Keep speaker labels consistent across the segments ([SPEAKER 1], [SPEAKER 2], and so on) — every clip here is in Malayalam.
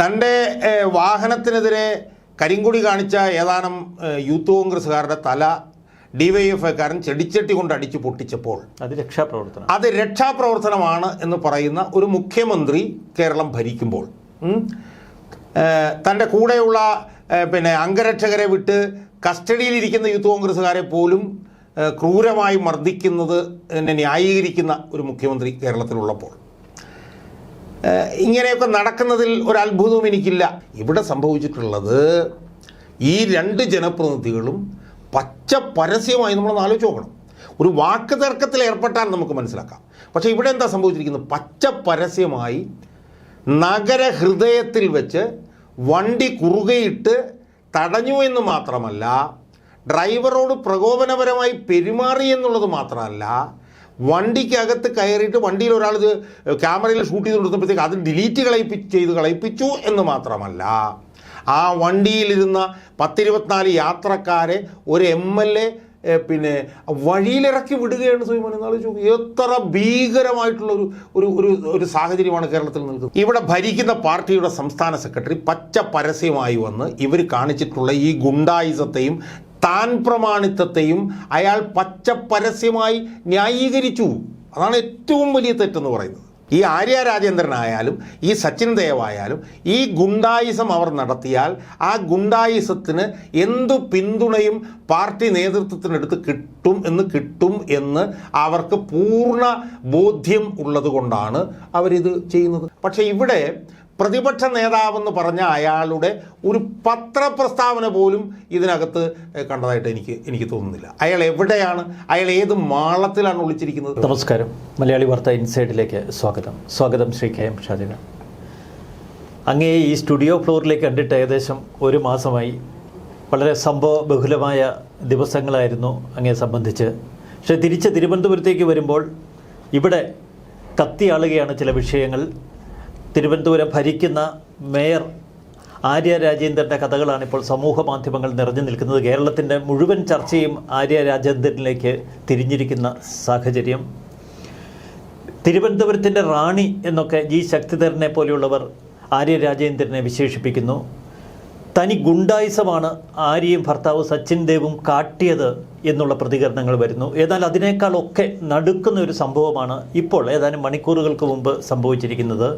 [SPEAKER 1] തന്റെ വാഹനത്തിനെതിരെ കരിങ്കുടി കാണിച്ച ഏതാനും യൂത്ത് കോൺഗ്രസ്സുകാരുടെ തല ഡിവൈഎഫ്ഐക്കാരൻ ചെടിച്ചട്ടി കൊണ്ട് അടിച്ചു പൊട്ടിച്ചപ്പോൾ.
[SPEAKER 2] അത് രക്ഷാപ്രവർത്തനം.
[SPEAKER 1] അത് രക്ഷാപ്രവർത്തനമാണ് എന്ന് പറയുന്ന ഒരു മുഖ്യമന്ത്രി കേരളം ഭരിക്കുമ്പോൾ. തന്റെ കൂടെയുള്ള പിന്നെ അംഗരക്ഷകരെ വിട്ട് കസ്റ്റഡിയിലിരിക്കുന്ന യൂത്ത് കോൺഗ്രസ്സുകാരെ പോലും ക്രൂരമായി മർദ്ദിക്കുന്നത് എന്നെ ന്യായീകരിക്കുന്ന ഒരു മുഖ്യമന്ത്രി കേരളത്തിലുള്ളപ്പോൾ. ഇങ്ങനെയൊക്കെ നടക്കുന്നതിൽ ഒരു അത്ഭുതവും എനിക്കില്ല. ഇവിടെ സംഭവിച്ചിട്ടുള്ളത് ഈ രണ്ട് ജനപ്രതിനിധികളും പച്ച പരസ്യമായി നമ്മളൊന്ന് ആലോചിച്ച് നോക്കണം. ഒരു വാക്ക് തർക്കത്തിൽ ഏർപ്പെട്ടാൽ നമുക്ക് മനസ്സിലാക്കാം. പക്ഷേ ഇവിടെ എന്താ സംഭവിച്ചിരിക്കുന്നത്? പച്ച പരസ്യമായി നഗരഹൃദയത്തിൽ വെച്ച് വണ്ടി കുറുകയിട്ട് തടഞ്ഞു എന്ന് മാത്രമല്ല ഡ്രൈവറോട് പ്രകോപനപരമായി പെരുമാറി എന്നുള്ളത് മാത്രമല്ല വണ്ടിക്കകത്ത് കയറിയിട്ട് വണ്ടിയിൽ ഒരാൾ ഇത് ക്യാമറയിൽ ഷൂട്ട് ചെയ്ത് കൊടുത്തപ്പോഴത്തേക്ക് അത് ഡിലീറ്റ് കളയിപ്പി ചെയ്ത് കളയിപ്പിച്ചു എന്ന് മാത്രമല്ല. ആ വണ്ടിയിലിരുന്ന പത്തിരുപത്തിനാല് യാത്രക്കാരെ ഒരു എം എൽ എ പിന്നെ വഴിയിലിറക്കി വിടുകയാണ് സുൈമൻ എന്നാലോചിച്ച് എത്ര ഭീകരമായിട്ടുള്ള ഒരു ഒരു ഒരു ഒരു സാഹചര്യമാണ് കേരളത്തിൽ നിൽക്കുന്നത്. ഇവിടെ ഭരിക്കുന്ന പാർട്ടിയുടെ സംസ്ഥാന സെക്രട്ടറി പച്ച പരസ്യമായി വന്ന് ഇവർ കാണിച്ചിട്ടുള്ള ഈ ഗുണ്ടായുസത്തെയും താൻ പ്രമാണിത്വത്തെയും അയാൾ പച്ച പരസ്യമായി ന്യായീകരിച്ചു. അതാണ് ഏറ്റവും വലിയ തെറ്റെന്ന് പറയുന്നത്. ഈ ആര്യ രാജേന്ദ്രനായാലും ഈ സച്ചിൻ ദേവായാലും ഈ ഗുണ്ടായിസം അവർ നടത്തിയാൽ ആ ഗുണ്ടായിസത്തിന് എന്തു പിന്തുണയും പാർട്ടി നേതൃത്വത്തിനടുത്ത് കിട്ടും എന്ന് കിട്ടും എന്ന് അവർക്ക് പൂർണ ബോധ്യം ഉള്ളതുകൊണ്ടാണ് അവരിത് ചെയ്യുന്നത്. പക്ഷേ ഇവിടെ പ്രതിപക്ഷ നേതാവെന്ന് പറഞ്ഞ അയാളുടെ ഒരു പത്രപ്രസ്താവന പോലും ഇതിനകത്ത് കണ്ടതായിട്ട് എനിക്ക് എനിക്ക് തോന്നുന്നില്ല. അയാൾ എവിടെയാണ്? അയാൾ ഏത് മാളത്തിലാണ് ഒളിച്ചിരിക്കുന്നത്?
[SPEAKER 2] നമസ്കാരം. മലയാളി വാർത്ത ഇൻസൈഡിലേക്ക് സ്വാഗതം. സ്വാഗതം ശ്രീ കെ എം അങ്ങേ ഈ സ്റ്റുഡിയോ ഫ്ലോറിലേക്ക് കണ്ടിട്ട് ഏകദേശം ഒരു മാസമായി വളരെ സംഭവ ബഹുലമായ ദിവസങ്ങളായിരുന്നു അങ്ങേ സംബന്ധിച്ച്. പക്ഷേ തിരിച്ച് തിരുവനന്തപുരത്തേക്ക് വരുമ്പോൾ ഇവിടെ കത്തിയാളുകയാണ് ചില വിഷയങ്ങൾ. തിരുവനന്തപുരം ഭരിക്കുന്ന മേയർ ആര്യ രാജേന്ദ്രന്റെ കഥകളാണ് ഇപ്പോൾ സമൂഹ മാധ്യമങ്ങൾ നിറഞ്ഞു നിൽക്കുന്നത്. കേരളത്തിന്റെ മുഴുവൻ ചർച്ചയും ആര്യ രാജേന്ദ്രനിലേക്ക് തിരിഞ്ഞിരിക്കുന്ന സാഹചര്യം. തിരുവനന്തപുരത്തിന്റെ റാണി എന്നൊക്കെ ജി ശക്തിധരനെ പോലെയുള്ളവർ ആര്യ രാജേന്ദ്രനെ വിശേഷിപ്പിക്കുന്നു. തനി ഗുണ്ടായുസമാണ് ആര്യയും ഭർത്താവ് സച്ചിൻ ദേവും കാട്ടിയത് എന്നുള്ള പ്രതികരണങ്ങൾ വരുന്നു. എന്നാൽ അതിനേക്കാളൊക്കെ നടുക്കുന്ന ഒരു സംഭവമാണ് ഇപ്പോൾ ഏതാനും മണിക്കൂറുകൾക്ക് മുമ്പ് സംഭവിച്ചിരിക്കുന്നത്.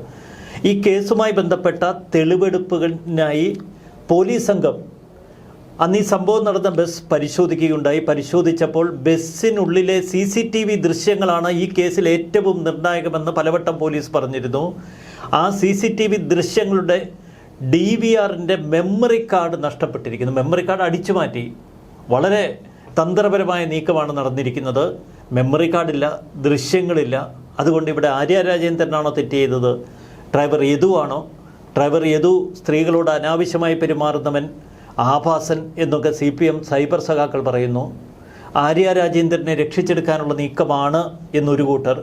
[SPEAKER 2] ഈ കേസുമായി ബന്ധപ്പെട്ട തെളിവെടുപ്പുകളിനായി പോലീസ് സംഘം അന്ന് ഈ സംഭവം നടന്ന ബസ് പരിശോധിക്കുകയുണ്ടായി. പരിശോധിച്ചപ്പോൾ ബസ്സിനുള്ളിലെ സി സി ടി വി ദൃശ്യങ്ങളാണ് ഈ കേസിൽ ഏറ്റവും നിർണായകമെന്ന് പലവട്ടം പോലീസ് പറഞ്ഞിരുന്നു. ആ സി സി ടി വി ദൃശ്യങ്ങളുടെ ഡി വി ആറിന്റെ മെമ്മറി കാർഡ് നഷ്ടപ്പെട്ടിരിക്കുന്നു. മെമ്മറി കാർഡ് അടിച്ചു മാറ്റി. വളരെ തന്ത്രപരമായ നീക്കമാണ് നടന്നിരിക്കുന്നത്. മെമ്മറി കാർഡില്ല ദൃശ്യങ്ങളില്ല. അതുകൊണ്ട് ഇവിടെ ആര്യ രാജേന്ദ്രനാണോ തെറ്റ് ചെയ്തത്? ഡ്രൈവർ യദുവാണോ ഡ്രൈവർ യദു സ്ത്രീകളോട് അനാവശ്യമായി പെരുമാറുന്നവൻ ആഭാസൻ എന്നൊക്കെ സി പി എം സൈബർ സഖാക്കൾ പറയുന്നു. ആര്യ രാജേന്ദ്രനെ രക്ഷിച്ചെടുക്കാനുള്ള നീക്കമാണ് എന്നൊരു കൂട്ടർ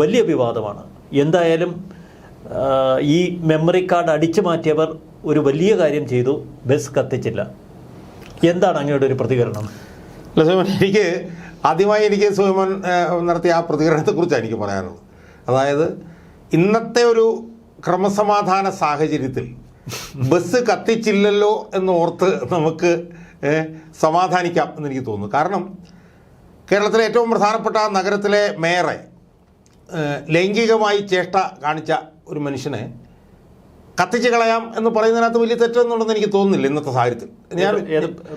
[SPEAKER 2] വലിയ വിവാദമാണ്. എന്തായാലും ഈ മെമ്മറി കാർഡ് അടിച്ചു മാറ്റിയവർ ഒരു വലിയ കാര്യം ചെയ്തു. ബസ് കത്തിച്ചില്ല. എന്താണ് അങ്ങയുടെ ഒരു പ്രതികരണം?
[SPEAKER 1] എനിക്ക് ആദ്യമായി എനിക്ക് സുഹമൻ നടത്തിയ ആ പ്രതികരണത്തെക്കുറിച്ചാണ് എനിക്ക് പറയാനുള്ളത്. അതായത് ഇന്നത്തെ ഒരു ക്രമസമാധാന സാഹചര്യത്തിൽ ബസ് കത്തിച്ചില്ലല്ലോ എന്ന് ഓർത്ത് നമുക്ക് സമാധാനിക്കാം എന്നെനിക്ക് തോന്നുന്നു. കാരണം കേരളത്തിലെ ഏറ്റവും പ്രധാനപ്പെട്ട നഗരത്തിലെ മേയറെ ലൈംഗികമായി ചേഷ്ട കാണിച്ച ഒരു മനുഷ്യനെ കത്തിച്ച് കളയാം എന്ന് പറയുന്നതിനകത്ത് വലിയ തെറ്റൊന്നുണ്ടെന്ന് എനിക്ക് തോന്നുന്നില്ല ഇന്നത്തെ സാഹചര്യത്തിൽ. ഞാൻ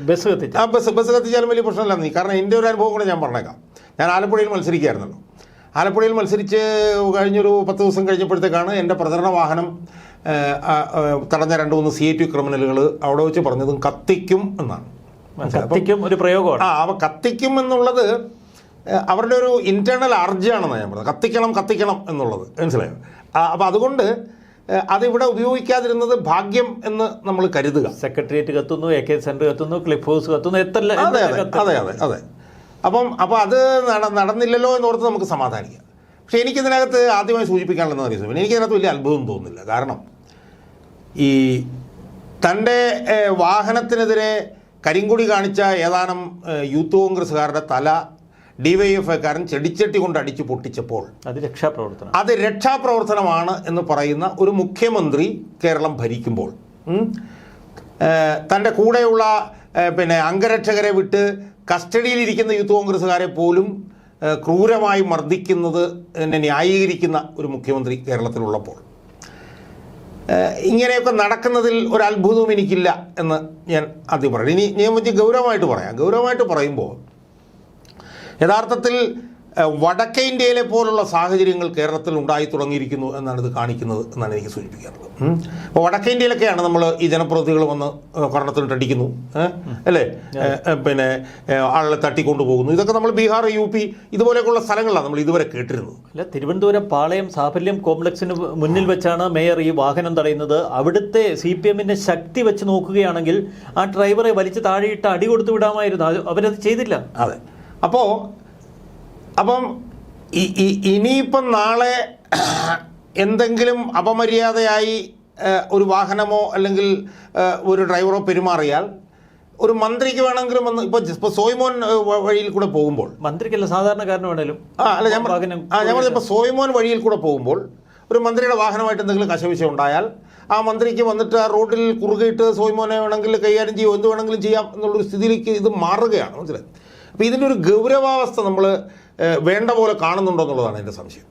[SPEAKER 2] ബസ് കത്തിച്ചു?
[SPEAKER 1] ആ ബസ് ബസ് കത്തിച്ചാലും വലിയ പ്രശ്നമില്ല നീ. കാരണം എന്റെ ഒരു അനുഭവം കൂടെ ഞാൻ പറഞ്ഞേക്കാം. ഞാൻ ആലപ്പുഴയിൽ മത്സരിക്കുകയായിരുന്നല്ലോ. ആലപ്പുഴയിൽ മത്സരിച്ച് കഴിഞ്ഞൊരു പത്ത് ദിവസം കഴിഞ്ഞപ്പോഴത്തേക്കാണ് എന്റെ പ്രചരണ വാഹനം തടഞ്ഞ രണ്ട് മൂന്ന് സി എ ടി ക്രിമിനലുകൾ അവിടെ വെച്ച് പറഞ്ഞതും കത്തിക്കും എന്നാണ്.
[SPEAKER 2] കത്തിക്കും ഒരു പ്രയോഗമാണ്.
[SPEAKER 1] ആ അവ കത്തിക്കും എന്നുള്ളത് അവരുടെ ഒരു ഇന്റേർണൽ അർജിയാണെന്നാണ് ഞാൻ പറഞ്ഞത്. കത്തിക്കണം കത്തിക്കണം എന്നുള്ളത്. മനസ്സിലായോ? അപ്പോൾ അതുകൊണ്ട് അതിവിടെ ഉപയോഗിക്കാതിരുന്നത് ഭാഗ്യം എന്ന് നമ്മൾ കരുതുക.
[SPEAKER 2] സെക്രട്ടേറിയറ്റ് കത്തുന്നു എ കെ സെന്റർ കത്തുന്നു ക്ലിഫ് ഹൗസ് കത്തുന്നു എത്ര
[SPEAKER 1] അതെ? അതെ അതെ അതെ. അപ്പം അപ്പോൾ അത് നട- നടന്നില്ലല്ലോ എന്നോർത്ത് നമുക്ക് സമാധാനിക്കാം. പക്ഷേ എനിക്കിതിനകത്ത് ആദ്യമായി സൂചിപ്പിക്കാനുള്ളതെന്ന് പിന്നെ എനിക്കിതിനകത്ത് വലിയ അത്ഭുതം തോന്നുന്നില്ല. കാരണം ഈ തന്റെ വാഹനത്തിനെതിരെ കരിങ്കുടി കാണിച്ച ഏതാനും യൂത്ത് കോൺഗ്രസ്സുകാരുടെ തല ഡിവൈഎഫ്ഐക്കാരൻ ചെടിച്ചട്ടി കൊണ്ട് അടിച്ചു പൊട്ടിച്ചപ്പോൾ
[SPEAKER 2] അത് രക്ഷാപ്രവർത്തനം.
[SPEAKER 1] അത് രക്ഷാപ്രവർത്തനമാണ് എന്ന് പറയുന്ന ഒരു മുഖ്യമന്ത്രി കേരളം ഭരിക്കുമ്പോൾ തന്റെ കൂടെയുള്ള പിന്നെ അംഗരക്ഷകരെ വിട്ട് കസ്റ്റഡിയിലിരിക്കുന്ന യൂത്ത് കോൺഗ്രസ്സുകാരെ പോലും ക്രൂരമായി മർദ്ദിക്കുന്നത് എന്നെ ന്യായീകരിക്കുന്ന ഒരു മുഖ്യമന്ത്രി കേരളത്തിലുള്ളപ്പോൾ. ഇങ്ങനെയൊക്കെ നടക്കുന്നതിൽ ഒരു അത്ഭുതവും എനിക്കില്ല എന്ന് ഞാൻ ആദ്യം പറയാം ഇനി ഞാൻ പറ്റി ഗൗരവമായിട്ട് പറയാം. ഗൗരവമായിട്ട് പറയുമ്പോൾ യഥാർത്ഥത്തിൽ വടക്കേ ഇന്ത്യയിലെ പോലുള്ള സാഹചര്യങ്ങൾ കേരളത്തിൽ ഉണ്ടായി തുടങ്ങിയിരിക്കുന്നു എന്നാണ് ഇത് കാണിക്കുന്നത് എന്നാണ് എനിക്ക് സൂചിപ്പിക്കാറുള്ളത്. അപ്പോൾ വടക്കേ ഇന്ത്യയിലൊക്കെയാണ് നമ്മൾ ഈ ജനപ്രതിനിധികൾ വന്ന് ഏഹ്, തട്ടിക്കുന്നു അല്ലേ? പിന്നെ ആളെ തട്ടിക്കൊണ്ടുപോകുന്നു തട്ടിക്കൊണ്ടു പോകുന്നു. ഇതൊക്കെ നമ്മൾ ബീഹാർ യു പി ഇതുപോലെയൊക്കെയുള്ള സ്ഥലങ്ങളിലാണ് നമ്മൾ ഇതുവരെ കേട്ടിരുന്നത്.
[SPEAKER 2] അല്ല തിരുവനന്തപുരം പാളയം സാഫല്യം കോംപ്ലക്സിന് മുന്നിൽ വെച്ചാണ് മേയർ ഈ വാഹനം തടയുന്നത്. അവിടുത്തെ സി പി എമ്മിന്റെ ശക്തി വെച്ച് നോക്കുകയാണെങ്കിൽ ആ ഡ്രൈവറെ വലിച്ചു താഴെയിട്ട് അടി കൊടുത്തു വിടാമായിരുന്നു. അവരത് ചെയ്തില്ല.
[SPEAKER 1] അതെ. അപ്പോൾ അപ്പം ഇനിയിപ്പം നാളെ എന്തെങ്കിലും അപമര്യാദയായി ഒരു വാഹനമോ അല്ലെങ്കിൽ ഒരു ഡ്രൈവറോ പെരുമാറിയാൽ ഒരു മന്ത്രിക്ക് വേണമെങ്കിലും വന്ന് ഇപ്പോൾ ഇപ്പോൾ സോയ്മോൻ വഴിയിൽ കൂടെ പോകുമ്പോൾ
[SPEAKER 2] മന്ത്രിക്കല്ല സാധാരണക്കാരന് വേണേലും
[SPEAKER 1] ആ അല്ല ഞാൻ ആ ഞാൻ പറഞ്ഞപ്പോൾ സോയ്മോൻ വഴിയിൽ കൂടെ പോകുമ്പോൾ ഒരു മന്ത്രിയുടെ വാഹനമായിട്ട് എന്തെങ്കിലും കശവിശ ഉണ്ടായാൽ ആ മന്ത്രിക്ക് വന്നിട്ട് ആ റോഡിൽ കുറുകയിട്ട് സോയ്മോനെ വേണമെങ്കിൽ കൈകാര്യം ചെയ്യുമോ എന്ത് വേണമെങ്കിലും ചെയ്യാം എന്നുള്ളൊരു സ്ഥിതിയിലേക്ക് ഇത് മാറുകയാണ്. മനസ്സിലായി? അപ്പോൾ ഇതിന്റെ ഒരു ഗൗരവാവസ്ഥ നമ്മൾ വേണ്ട പോലെ കാണുന്നുണ്ടോ എന്നുള്ളതാണ് എന്റെ സംശയം.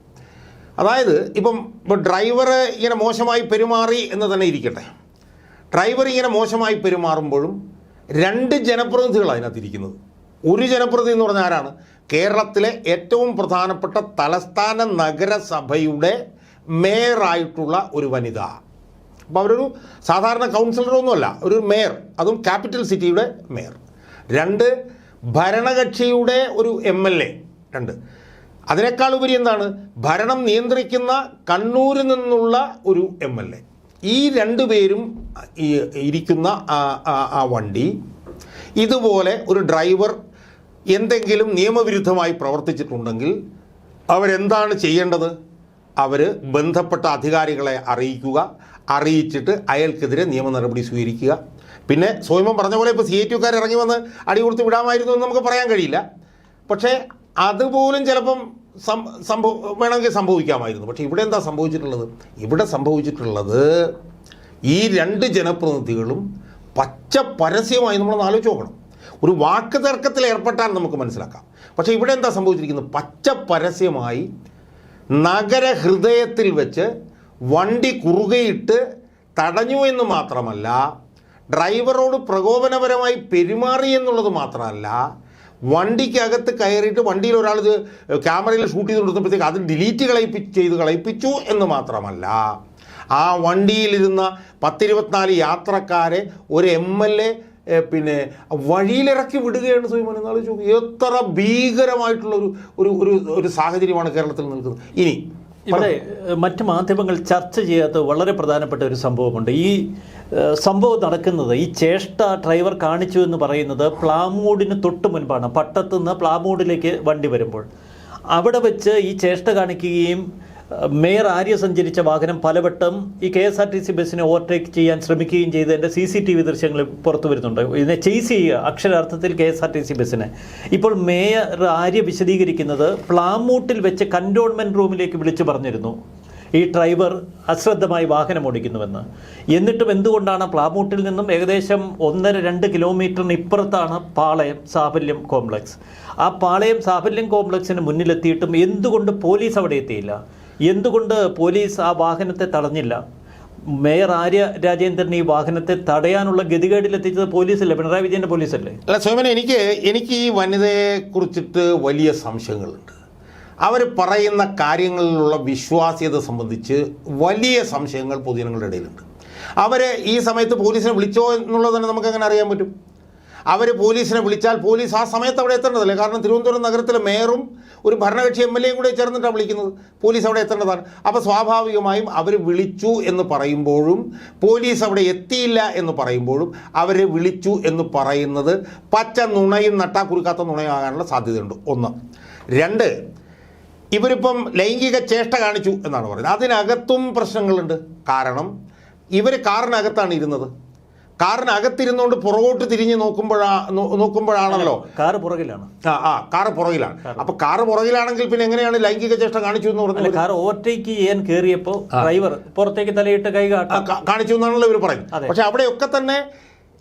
[SPEAKER 1] അതായത് ഇപ്പം ഇപ്പോൾ ഡ്രൈവർ ഇങ്ങനെ മോശമായി പെരുമാറി എന്ന് തന്നെ ഇരിക്കട്ടെ. ഡ്രൈവർ ഇങ്ങനെ മോശമായി പെരുമാറുമ്പോഴും രണ്ട് ജനപ്രതിനിധികളാണ് അതിനകത്ത് ഇരിക്കുന്നത് ഒരു ജനപ്രതിനിധി എന്ന് പറഞ്ഞാൽ ആരാണ്? കേരളത്തിലെ ഏറ്റവും പ്രധാനപ്പെട്ട തലസ്ഥാന നഗരസഭയുടെ മേയറായിട്ടുള്ള ഒരു വനിത. അപ്പോൾ അവരൊരു സാധാരണ കൗൺസിലറൊന്നുമല്ല ഒരു മേയർ. അതും ക്യാപിറ്റൽ സിറ്റിയുടെ മേയർ. രണ്ട് ഭരണകക്ഷിയുടെ ഒരു എം എൽ എ. രണ്ട്. അതിനേക്കാൾ ഉപരി എന്താണ്? ഭരണം നിയന്ത്രിക്കുന്ന കണ്ണൂരിൽ നിന്നുള്ള ഒരു എം എൽ എ. ഈ രണ്ടു പേരും ഇരിക്കുന്ന ആ- വണ്ടി ഇതുപോലെ ഒരു ഡ്രൈവർ എന്തെങ്കിലും നിയമവിരുദ്ധമായി പ്രവർത്തിച്ചിട്ടുണ്ടെങ്കിൽ അവരെന്താണ് ചെയ്യേണ്ടത്? അവർ ബന്ധപ്പെട്ട അധികാരികളെ അറിയിക്കുക അറിയിച്ചിട്ട് അയാൾക്കെതിരെ നിയമ നടപടി സ്വീകരിക്കുക. പിന്നെ സ്വയമം പറഞ്ഞ പോലെ ഇപ്പോൾ സി ഐ ടിക്കാർ ഇറങ്ങി വന്ന് അടികൊടുത്ത് വിടാമായിരുന്നു എന്ന് നമുക്ക് പറയാൻ കഴിയില്ല. പക്ഷേ അതുപോലും ചിലപ്പം സംഭവം വേണമെങ്കിൽ സംഭവിക്കാമായിരുന്നു. പക്ഷേ ഇവിടെ എന്താ സംഭവിച്ചിട്ടുള്ളത്? ഇവിടെ സംഭവിച്ചിട്ടുള്ളത് ഈ രണ്ട് ജനപ്രതിനിധികളും പച്ച പരസ്യമായി നമ്മളൊന്ന് ആലോചിച്ച് നോക്കണം. ഒരു വാക്ക് തർക്കത്തിൽ ഏർപ്പെട്ടാൽ നമുക്ക് മനസ്സിലാക്കാം. പക്ഷേ ഇവിടെ എന്താ സംഭവിച്ചിരിക്കുന്നത്? പച്ച പരസ്യമായി നഗരഹൃദയത്തിൽ വെച്ച് വണ്ടി കുറുകയിട്ട് തടഞ്ഞു എന്ന് മാത്രമല്ല ഡ്രൈവറോട് പ്രകോപനപരമായി പെരുമാറി എന്നുള്ളത് മാത്രമല്ല വണ്ടിക്കകത്ത് കയറിയിട്ട് വണ്ടിയിൽ ഒരാൾ ഇത് ക്യാമറയിൽ ഷൂട്ട് ചെയ്ത് കൊടുത്തപ്പോഴത്തേക്ക് അത് ഡിലീറ്റ് കളയിപ്പി ചെയ്ത് കളയിപ്പിച്ചു എന്ന് മാത്രമല്ല ആ വണ്ടിയിലിരുന്ന പത്തിരുപത്തിനാല് യാത്രക്കാരെ ഒരു എം എൽ എ പിന്നെ വഴിയിലിറക്കി വിടുകയാണ് സുൈമൻ എന്നാലോചിച്ചു എത്ര ഭീകരമായിട്ടുള്ള ഒരു ഒരു ഒരു സാഹചര്യമാണ് കേരളത്തിൽ നിൽക്കുന്നത്. ഇനി
[SPEAKER 2] ഇവിടെ മറ്റു മാധ്യമങ്ങൾ ചർച്ച ചെയ്യാത്ത വളരെ പ്രധാനപ്പെട്ട ഒരു സംഭവമുണ്ട്. ഈ സംഭവം നടക്കുന്നത് ഈ ചേഷ്ട ഡ്രൈവർ കാണിച്ചു എന്ന് പറയുന്നത് പ്ലാമൂടിന് തൊട്ട് മുൻപാണ്. പട്ടത്തുനിന്ന് പ്ലാമൂടിലേക്ക് വണ്ടി വരുമ്പോൾ. അവിടെ വെച്ച് ഈ ചേഷ്ട കാണിക്കുകയും മേയർ ആര്യ സഞ്ചരിച്ച വാഹനം പലവട്ടം ഈ K S R T C ബസ്സിനെ ഓവർടേക്ക് ചെയ്യാൻ ശ്രമിക്കുകയും ചെയ്തതിന്റെ സി സി ടി വി ദൃശ്യങ്ങൾ പുറത്തു വരുന്നുണ്ട്. ഇതിനെ ചെയ്സ് ചെയ്യുക അക്ഷരാർത്ഥത്തിൽ K S R T C ബസ്സിനെ. ഇപ്പോൾ മേയർ ആര്യ വിശദീകരിക്കുന്നത് പ്ലാമൂട്ടിൽ വെച്ച് കന്റോൺമെന്റ് റൂമിലേക്ക് വിളിച്ചു പറഞ്ഞിരുന്നു. ഈ ഡ്രൈവർ അശ്രദ്ധമായി വാഹനം ഓടിക്കുന്നുവെന്ന്. എന്നിട്ടും എന്തുകൊണ്ടാണ് പ്ലാമൂട്ടിൽ നിന്നും ഏകദേശം ഒന്നര രണ്ട് കിലോമീറ്ററിന് ഇപ്പുറത്താണ് പാളയം സാഫല്യം കോംപ്ലക്സ്? ആ പാളയം സാഫല്യം കോംപ്ലക്സിന് മുന്നിലെത്തിയിട്ടും എന്തുകൊണ്ട് പോലീസ് അവിടെ എത്തിയില്ല? എന്തുകൊണ്ട് പോലീസ് ആ വാഹനത്തെ തടഞ്ഞില്ല? മേയർ ആര്യ രാജേന്ദ്രൻ ഈ വാഹനത്തെ തടയാനുള്ള ഗതികേടിലെത്തിച്ചത് പോലീസല്ലേ? പിണറായി വിജയന്റെ പോലീസല്ലേ?
[SPEAKER 1] അല്ല സോമന എനിക്ക് എനിക്ക് ഈ വനിതയെ കുറിച്ചിട്ട് വലിയ സംശയങ്ങളുണ്ട്. അവർ പറയുന്ന കാര്യങ്ങളിലുള്ള വിശ്വാസ്യത സംബന്ധിച്ച് വലിയ സംശയങ്ങൾ പൊതുജനങ്ങളുടെ ഇടയിലുണ്ട്. അവരെ ഈ സമയത്ത് പോലീസിനെ വിളിച്ചോ എന്നുള്ളത് തന്നെ നമുക്ക് അങ്ങനെ അറിയാൻ പറ്റും? അവർ പോലീസിനെ വിളിച്ചാൽ പോലീസ് ആ സമയത്ത് അവിടെ എത്തേണ്ടതല്ലേ? കാരണം തിരുവനന്തപുരം നഗരത്തിലെ മേയറും ഒരു ഭരണകക്ഷി എം എൽ എയും കൂടെ ചേർന്നിട്ടാണ് വിളിക്കുന്നത്. പോലീസ് അവിടെ എത്തേണ്ടതാണ്. അപ്പോൾ സ്വാഭാവികമായും അവർ വിളിച്ചു എന്ന് പറയുമ്പോഴും പോലീസ് അവിടെ എത്തിയില്ല എന്ന് പറയുമ്പോഴും അവരെ വിളിച്ചു എന്ന് പറയുന്നത് പച്ച നുണയും നട്ടാ കുറുക്കാത്ത നുണയാകാനുള്ള സാധ്യതയുണ്ട്. ഒന്ന്. രണ്ട് ഇവരിപ്പം ലൈംഗിക ചേഷ്ട കാണിച്ചു എന്നാണ് പറയുന്നത്. അതിനകത്തും പ്രശ്നങ്ങളുണ്ട്. കാരണം ഇവർ കാറിനകത്താണ് ഇരുന്നത്. കാറിനകത്തിരുന്നുകൊണ്ട് പുറകോട്ട് തിരിഞ്ഞ് നോക്കുമ്പോഴാ നോക്കുമ്പോഴാണല്ലോ.
[SPEAKER 2] കാറ് പുറകിലാണ്.
[SPEAKER 1] ആ ആ കാറ് പുറകിലാണ്. അപ്പൊ കാറ് പുറകിലാണെങ്കിൽ പിന്നെ എങ്ങനെയാണ് ലൈംഗിക ചേഷ്ട കാണിച്ചു എന്ന് പറഞ്ഞത്
[SPEAKER 2] കാർ ഓവർടേക്ക് ചെയ്യാൻ കയറിയപ്പോൾ ഡ്രൈവർ പുറത്തേക്ക് തലയിട്ട് കൈ
[SPEAKER 1] കാണിച്ചു എന്നാണല്ലോ ഇവർ പറയുന്നത്. പക്ഷെ അവിടെയൊക്കെ തന്നെ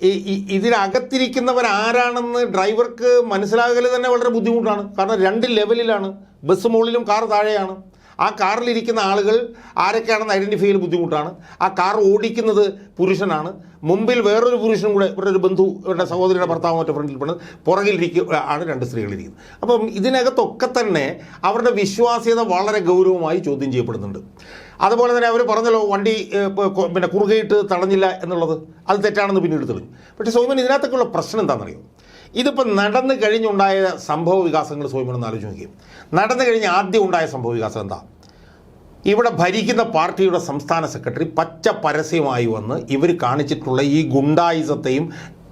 [SPEAKER 1] ഈ- ഇതിനകത്തിരിക്കുന്നവർ ആരാണെന്ന് ഡ്രൈവർക്ക് മനസ്സിലാകൽ തന്നെ വളരെ ബുദ്ധിമുട്ടാണ്. കാരണം രണ്ട് ലെവലിലാണ്. ബസ് മുകളിലും കാർ താഴെയാണ്. ആ കാറിലിരിക്കുന്ന ആളുകൾ ആരൊക്കെയാണെന്ന് ഐഡന്റിഫൈ ചെയ്യൽ ബുദ്ധിമുട്ടാണ്. ആ കാർ ഓടിക്കുന്നത് പുരുഷനാണ്. മുമ്പിൽ വേറൊരു പുരുഷനും കൂടെ ഇവരുടെ ഒരു ബന്ധു ഇവരുടെ സഹോദരിയുടെ ഭർത്താവ് മറ്റേ ഫ്രണ്ടിൽ പെണ്ണ് പുറകിലിരിക്കുക ആണ് രണ്ട് സ്ത്രീകളിരിക്കുന്നത്. അപ്പം ഇതിനകത്തൊക്കെ തന്നെ അവരുടെ വിശ്വാസ്യത വളരെ ഗൗരവമായി ചോദ്യം ചെയ്യപ്പെടുന്നുണ്ട്. അതുപോലെ തന്നെ അവർ പറഞ്ഞല്ലോ വണ്ടി പിന്നെ കുറുകയിട്ട് തടഞ്ഞില്ല എന്നുള്ളത്. അത് തെറ്റാണെന്ന് പിന്നീട് തെളിഞ്ഞു. പക്ഷേ സോയ്മൻ ഇതിനകത്തൊക്കെയുള്ള പ്രശ്നം എന്താണെന്നറിയോ? ഇതിപ്പോൾ നടന്നു കഴിഞ്ഞുണ്ടായ സംഭവ വികാസങ്ങൾ സോയ്മൻ ഒന്ന് ആലോചിച്ച് നടന്നു കഴിഞ്ഞ് ആദ്യം ഉണ്ടായ സംഭവ വികാസം എന്താ? ഇവിടെ ഭരിക്കുന്ന പാർട്ടിയുടെ സംസ്ഥാന സെക്രട്ടറി പച്ച പരസ്യമായി വന്ന് ഇവർ കാണിച്ചിട്ടുള്ള ഈ ഗുണ്ടായുസത്തെയും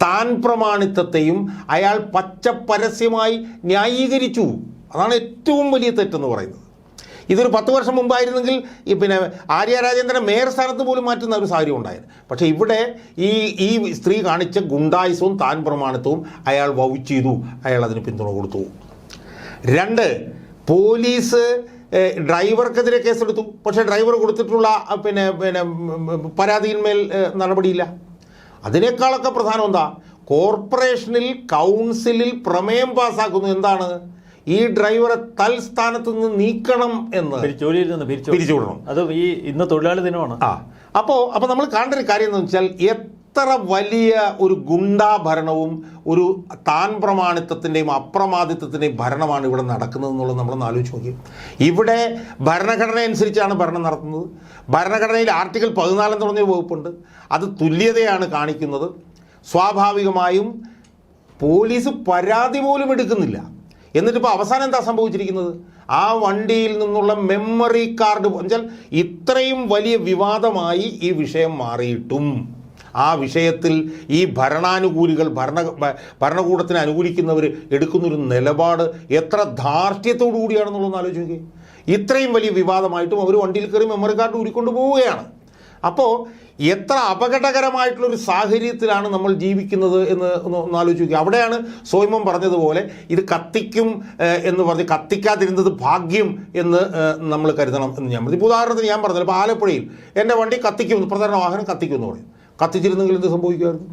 [SPEAKER 1] താൻ പ്രമാണിത്വത്തെയും അയാൾ പച്ച പരസ്യമായി ന്യായീകരിച്ചു. അതാണ് ഏറ്റവും വലിയ തെറ്റെന്ന് പറയുന്നത്. ഇതൊരു പത്ത് വർഷം മുമ്പായിരുന്നെങ്കിൽ ഈ പിന്നെ ആര്യ രാജേന്ദ്രൻ മേയർ സ്ഥാനത്ത് പോലും മാറ്റുന്ന ഒരു സാഹചര്യം ഉണ്ടായിരുന്നു. പക്ഷേ ഇവിടെ ഈ ഈ സ്ത്രീ കാണിച്ച ഗുണ്ടായുസവും താൻ പ്രമാണിത്വവും അയാൾ വൗച്ച് ചെയ്തു. അയാൾ അതിന് പിന്തുണ കൊടുത്തു. രണ്ട് പോലീസ് ഡ്രൈവർക്കെതിരെ കേസെടുത്തു. പക്ഷേ ഡ്രൈവർ കൊടുത്തിട്ടുള്ള പിന്നെ പിന്നെ പരാതിയിന്മേൽ നടപടിയില്ല. അതിനേക്കാളൊക്കെ പ്രധാനം എന്താ? കോർപ്പറേഷനിൽ കൗൺസിലിൽ പ്രമേയം പാസ്സാക്കുന്നു എന്താണ്? ഈ ഡ്രൈവറെ തൽസ്ഥാനത്ത് നിന്ന് നീക്കണം എന്ന്.
[SPEAKER 2] ജോലിയിൽ നിന്ന് പിരിച്ചു
[SPEAKER 1] പിരിച്ചുവിടണം
[SPEAKER 2] അത് ഈ ഇന്ന് തൊഴിലാളി ദിനമാണ്.
[SPEAKER 1] ആ. അപ്പോൾ അപ്പോൾ നമ്മൾ കാണേണ്ട ഒരു കാര്യം എന്ന് വെച്ചാൽ എത്ര വലിയ ഒരു ഗുണ്ടാ ഭരണവും ഒരു താൻ പ്രമാണിത്വത്തിന്റെയും അപ്രമാദിത്വത്തിന്റെയും ഭരണമാണ് ഇവിടെ നടക്കുന്നത് എന്നുള്ളത് നമ്മളൊന്ന് ആലോചിച്ച് നോക്കി. ഇവിടെ ഭരണഘടന അനുസരിച്ചാണ് ഭരണം നടത്തുന്നത്. ഭരണഘടനയിൽ ആർട്ടിക്കിൾ പതിനാലെന്ന് പറഞ്ഞൊരു വകുപ്പുണ്ട്. അത് തുല്യതയാണ് കാണിക്കുന്നത്. സ്വാഭാവികമായും പോലീസ് പരാതി പോലും എടുക്കുന്നില്ല. എന്നിട്ടിപ്പോൾ അവസാനം എന്താ സംഭവിച്ചിരിക്കുന്നത്? ആ വണ്ടിയിൽ നിന്നുള്ള മെമ്മറി കാർഡ് എന്നുവെച്ചാൽ ഇത്രയും വലിയ വിവാദമായി ഈ വിഷയം മാറിയിട്ടും. ആ വിഷയത്തിൽ ഈ ഭരണാനുകൂലികൾ ഭരണ ഭരണകൂടത്തിന് അനുകൂലിക്കുന്നവർ എടുക്കുന്നൊരു നിലപാട് എത്ര ധാർഷ്ട്യത്തോടു കൂടിയാണെന്നുള്ളതെന്ന് ആലോചിക്കുക ഇത്രയും വലിയ വിവാദമായിട്ടും അവർ വണ്ടിയിൽ കയറി മെമ്മറി കാർഡ് ഊരിക്കൊണ്ട് പോവുകയാണ്. അപ്പോൾ എത്ര അപകടകരമായിട്ടുള്ളൊരു സാഹചര്യത്തിലാണ് നമ്മൾ ജീവിക്കുന്നത് എന്ന് ഒന്ന് ആലോചിച്ച് നോക്കുക അവിടെയാണ് സോയ്മം പറഞ്ഞതുപോലെ ഇത് കത്തിക്കും എന്ന് പറഞ്ഞ് കത്തിക്കാതിരുന്നത് ഭാഗ്യം എന്ന് നമ്മൾ കരുതണം എന്ന് ഞാൻ പറഞ്ഞു. ഉദാഹരണത്തിന് ഞാൻ പറഞ്ഞത് ഇപ്പോൾ ആലപ്പുഴയിൽ എന്റെ വണ്ടി കത്തിക്കും പ്രധാന വാഹനം കത്തിക്കും എന്ന് പറയും കത്തിച്ചിരുന്നെങ്കിൽ എന്ത് സംഭവിക്കുമായിരുന്നു?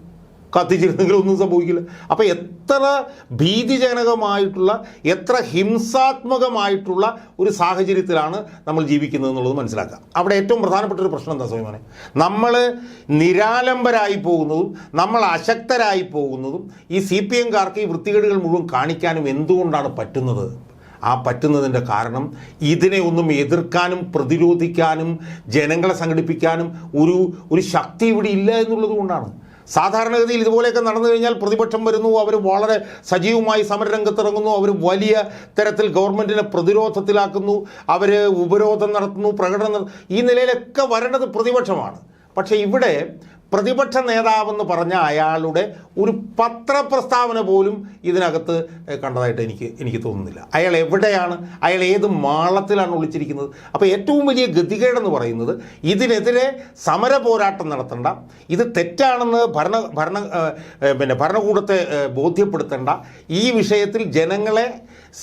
[SPEAKER 1] കത്തിച്ചിരുന്നെങ്കിൽ ഒന്നും സംഭവിക്കില്ല. അപ്പോൾ എത്ര ഭീതിജനകമായിട്ടുള്ള എത്ര ഹിംസാത്മകമായിട്ടുള്ള ഒരു സാഹചര്യത്തിലാണ് നമ്മൾ ജീവിക്കുന്നത് എന്നുള്ളത് മനസ്സിലാക്കുക. അവിടെ ഏറ്റവും പ്രധാനപ്പെട്ട ഒരു പ്രശ്നം എന്താ സ്വയമാനെ നമ്മൾ നിരാലംബരായി പോകുന്നതും നമ്മൾ അശക്തരായി പോകുന്നതും ഈ സി പി എംകാർക്ക് ഈ വൃത്തികേടുകൾ മുഴുവൻ കാണിക്കാനും എന്തുകൊണ്ടാണ് പറ്റുന്നത്? ആ പറ്റുന്നതിന്റെ കാരണം ഇതിനെ ഒന്നും എതിർക്കാനും പ്രതിരോധിക്കാനും ജനങ്ങളെ സംഘടിപ്പിക്കാനും ഒരു ഒരു ശക്തി ഇവിടെ ഇല്ല എന്നുള്ളത് കൊണ്ടാണ്. സാധാരണഗതിയിൽ ഇതുപോലെയൊക്കെ നടന്നു കഴിഞ്ഞാൽ പ്രതിപക്ഷം വരുന്നു അവർ വളരെ സജീവമായി സമരരംഗത്തിറങ്ങുന്നു അവർ വലിയ തരത്തിൽ ഗവൺമെന്റിനെ പ്രതിരോധത്തിലാക്കുന്നു അവർ ഉപരോധം നടത്തുന്നു പ്രകടനം ഈ നിലയിലൊക്കെ വരേണ്ടത് പ്രതിപക്ഷമാണ്. പക്ഷേ ഇവിടെ പ്രതിപക്ഷ നേതാവെന്ന് പറഞ്ഞ അയാളുടെ ഒരു പത്രപ്രസ്താവന പോലും ഇതിനകത്ത് കണ്ടതായിട്ട് എനിക്ക് എനിക്ക് തോന്നുന്നില്ല. അയാൾ എവിടെയാണ്? അയാൾ ഏത് മാളത്തിലാണ് ഒളിച്ചിരിക്കുന്നത്? അപ്പോൾ ഏറ്റവും വലിയ ഗതികേടെന്ന് പറയുന്നത് ഇതിനെതിരെ സമര പോരാട്ടം നടത്തണ്ട ഇത് തെറ്റാണെന്ന് ഭരണ ഭരണ പിന്നെ ഭരണകൂടത്തെ ബോധ്യപ്പെടുത്തേണ്ട ഈ വിഷയത്തിൽ ജനങ്ങളെ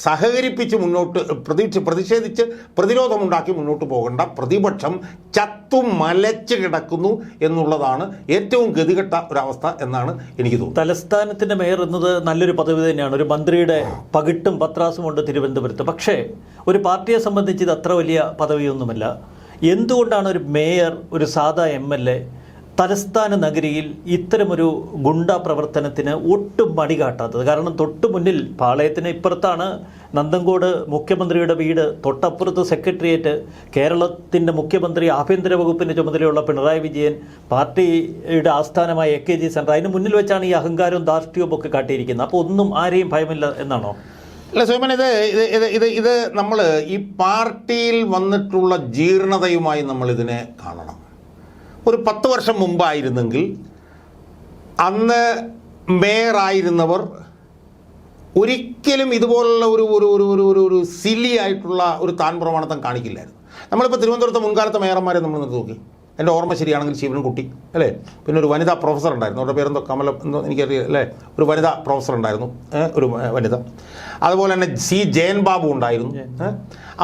[SPEAKER 1] സഹകരിപ്പിച്ച് മുന്നോട്ട് പ്രതീക്ഷ പ്രതിഷേധിച്ച് പ്രതിരോധമുണ്ടാക്കി മുന്നോട്ട് പോകേണ്ട പ്രതിപക്ഷം ചത്തു മലച്ച് കിടക്കുന്നു എന്നുള്ളതാണ് ഏറ്റവും ഗതികെട്ട ഒരവസ്ഥ എന്നാണ് എനിക്ക് തോന്നുന്നത്.
[SPEAKER 2] തലസ്ഥാനത്തിന്റെ മേയർ എന്നത് നല്ലൊരു പദവി തന്നെയാണ്. ഒരു മന്ത്രിയുടെ പകിട്ടും പത്രാസും ഉണ്ട് തിരുവനന്തപുരത്ത്. പക്ഷേ ഒരു പാർട്ടിയെ സംബന്ധിച്ച് ഇത് അത്ര വലിയ പദവിയൊന്നുമല്ല. എന്തുകൊണ്ടാണ് ഒരു മേയർ ഒരു സാധാ എം എൽ എ തലസ്ഥാന നഗരിയിൽ ഇത്തരമൊരു ഗുണ്ട പ്രവർത്തനത്തിന് ഒട്ടും മടി കാട്ടാത്തത്. കാരണം തൊട്ടു മുന്നിൽ പാളയത്തിന് ഇപ്പുറത്താണ് നന്ദൻകോട് മുഖ്യമന്ത്രിയുടെ വീട്. തൊട്ടപ്പുറത്ത് സെക്രട്ടേറിയറ്റ് കേരളത്തിന്റെ മുഖ്യമന്ത്രി ആഭ്യന്തര വകുപ്പിന്റെ ചുമതലയുള്ള പിണറായി വിജയൻ പാർട്ടിയുടെ ആസ്ഥാനമായ എ കെ ജി സെന്റർ അതിന് മുന്നിൽ വെച്ചാണ് ഈ അഹങ്കാരവും ധാർഷ്ട്യവും ഒക്കെ കാട്ടിയിരിക്കുന്നത്. അപ്പോൾ ഒന്നും ആരെയും ഭയമില്ല എന്നാണോ?
[SPEAKER 1] അല്ല സോമൻ ഇത് ഇത് ഇത് ഇത് ഇത് നമ്മൾ ഈ പാർട്ടിയിൽ വന്നിട്ടുള്ള ജീർണതയുമായി നമ്മൾ ഇതിനെ കാണണം. ഒരു പത്ത് വർഷം മുമ്പായിരുന്നെങ്കിൽ അന്ന് മേയറായിരുന്നവർ ഒരിക്കലും ഇതുപോലുള്ള ഒരു ഒരു ഒരു ഒരു ഒരു ഒരു സില്ലി ആയിട്ടുള്ള ഒരു താൻ പ്രമാണത്വം കാണിക്കില്ലായിരുന്നു. നമ്മളിപ്പോൾ തിരുവനന്തപുരത്തെ മുൻകാലത്തെ മേയർമാരെ നമ്മൾ നിർത്തി നോക്കി. എന്റെ ഓർമ്മ ശരിയാണെങ്കിൽ ശിവൻകുട്ടി അല്ലേ? പിന്നെ ഒരു വനിതാ പ്രൊഫസർ ഉണ്ടായിരുന്നു. അവരുടെ പേരെന്തോ കമല എന്തോ എനിക്കറിയില്ല അല്ലേ? ഒരു വനിതാ പ്രൊഫസർ ഉണ്ടായിരുന്നു ഒരു വനിത. അതുപോലെ തന്നെ സി ജയൻ ബാബു ഉണ്ടായിരുന്നു